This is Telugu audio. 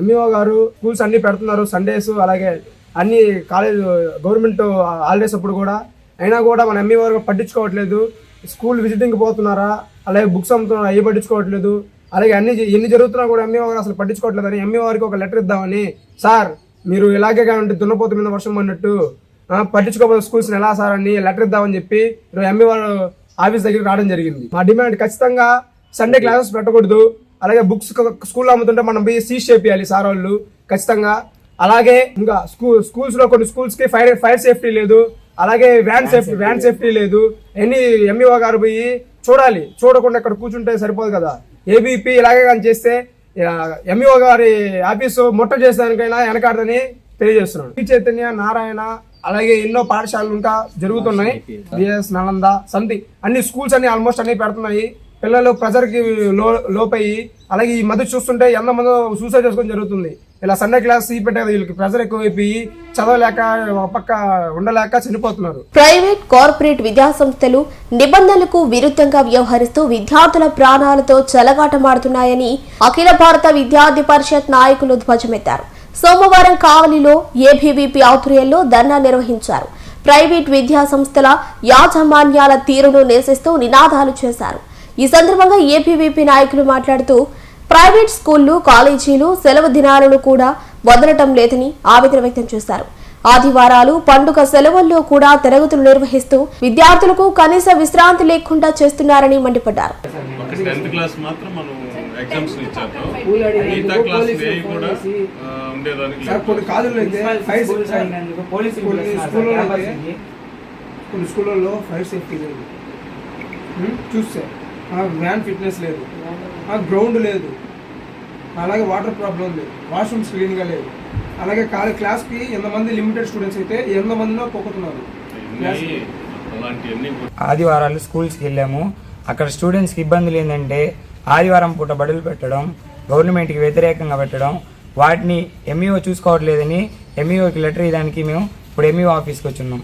ఎంఈఓ గారు స్కూల్స్ అన్ని పెడుతున్నారు సండేస్ అలాగే అన్ని కాలేజ్ గవర్నమెంట్ హాలిడేస్ అప్పుడు కూడా. అయినా కూడా మన ఎంఈఓ గారు పట్టించుకోవట్లేదు. స్కూల్ విజిటింగ్ పోతున్నారా అలాగే బుక్స్ అమ్ముతున్నారా అవి పట్టించుకోవట్లేదు. అలాగే అన్ని ఎన్ని జరుగుతున్నా కూడా ఎంఈఓ గారు అసలు పట్టించుకోవట్లేదు అని ఎంఈఓ గారికి ఒక లెటర్ ఇద్దామని. సార్ మీరు ఇలాగే ఉంటే దున్నపోత మీద వర్షం అన్నట్టు పట్టించుకోబోయే పట్టించుకోకపోతే స్కూల్స్ని ఎలా సార్ అని లెటర్ ఇద్దామని చెప్పి ఎంఈఓ ఆఫీస్ దగ్గరికి రావడం జరిగింది. మా డిమాండ్ ఖచ్చితంగా సండే క్లాసెస్ పెట్టకూడదు. అలాగే బుక్స్ స్కూల్లో అమ్ముతుంటే మనం పోయి సీజ్ చేపియాలి సార్ వాళ్ళు ఖచ్చితంగా. అలాగే ఇంకా స్కూల్ స్కూల్స్లో కొన్ని స్కూల్స్కి ఫైర్ ఫైర్ సేఫ్టీ లేదు అలాగే వ్యాన్ సేఫ్టీ వ్యాన్ సేఫ్టీ లేదు. ఎన్ని ఎంఈఓ గారు పోయి చూడాలి చూడకుండా ఇక్కడ కూర్చుంటే సరిపోదు కదా. ఏబీపీ ఇలాగే కానీ చేస్తే ఎంఈఓ గారి ఆఫీసు ముట్ట చేసేదానికైనా వెనకాడదని తెలియజేస్తున్నాను. శ్రీ చైతన్య నారాయణ అలాగే ఎన్నో పాఠశాలలు ఇంకా జరుగుతున్నాయి. బిఎస్ నలంద సంథింగ్ అన్ని స్కూల్స్ అన్ని ఆల్మోస్ట్ అన్ని పెడుతున్నాయి. పిల్లలు ప్రెజర్కి లో లోపయ్యి అలాగే ఈ మధ్య చూస్తుంటే ఎంతమంది సూసైడ్ చేసుకోవడం జరుగుతుంది. ఇలా సండే క్లాస్ పెట్టారు వీళ్ళకి ప్రెజర్ ఎక్కువైపోయి చదవలేక ఒక పక్క ఉండలేక చనిపోతున్నారు. ప్రైవేట్ కార్పొరేట్ విద్యాసంస్థలు నిబంధనలకు విరుద్ధంగా వ్యవహరిస్తూ విద్యార్థుల ప్రాణాలతో చెలగాటమాడుతున్నాయని అఖిల భారత విద్యార్థి పరిషత్ నాయకులు ధ్వజమెత్తారు. సోమవారం కావలిలో ఏబీవీపీ ఆధ్వర్యంలో ధర్నా నిర్వహించారు. ప్రైవేట్ విద్యా సంస్థల యాజమాన్యాల తీరును నిరసిస్తూ నినాదాలు చేశారు. ఈ సందర్భంగా ఏబీవీపీ నాయకులు మాట్లాడుతూ ప్రైవేట్ స్కూళ్ళు కాలేజీలు సెలవు దినాలను కూడా వదలటం లేదని ఆవేదన వ్యక్తం చేశారు. ఆదివారాలు పండుగ సెలవుల్లో కూడా తరగతులు నిర్వహిస్తూ విద్యార్థులకు కనీస విశ్రాంతి లేకుండా చేస్తున్నారని మండిపడ్డారు. ఎగ్జామ్స్ ఇచ్చారు మిగతా క్లాస్ ఏవి కూడా ఉండేదానికి. కొన్ని స్కూళ్ళలో ఫైర్ సేఫ్టీ లేదు. వ్యాన్ ఫిట్నెస్ లేదు. గ్రౌండ్ లేదు. అలాగే వాటర్ ప్రాబ్లం ఉంది వాష్రూమ్స్ క్లీన్గా లేదు అలాగే కాలే క్లాస్కి ఎంతమంది లిమిటెడ్ స్టూడెంట్స్ అయితే ఎంతమందినో కూడా ఆదివారాలు స్కూల్స్కి వెళ్ళాము. అక్కడ స్టూడెంట్స్కి ఇబ్బందులు ఏంటంటే ఆదివారం పూట బడులు పెట్టడం గవర్నమెంట్కి వ్యతిరేకంగా పెట్టడం వాటిని ఎంఈఓ చూసుకోవట్లేదని ఎంఈఓకి లెటర్ ఇవ్వడానికి మేము ఇప్పుడు ఎంఈఓ ఆఫీస్కి వచ్చున్నాం.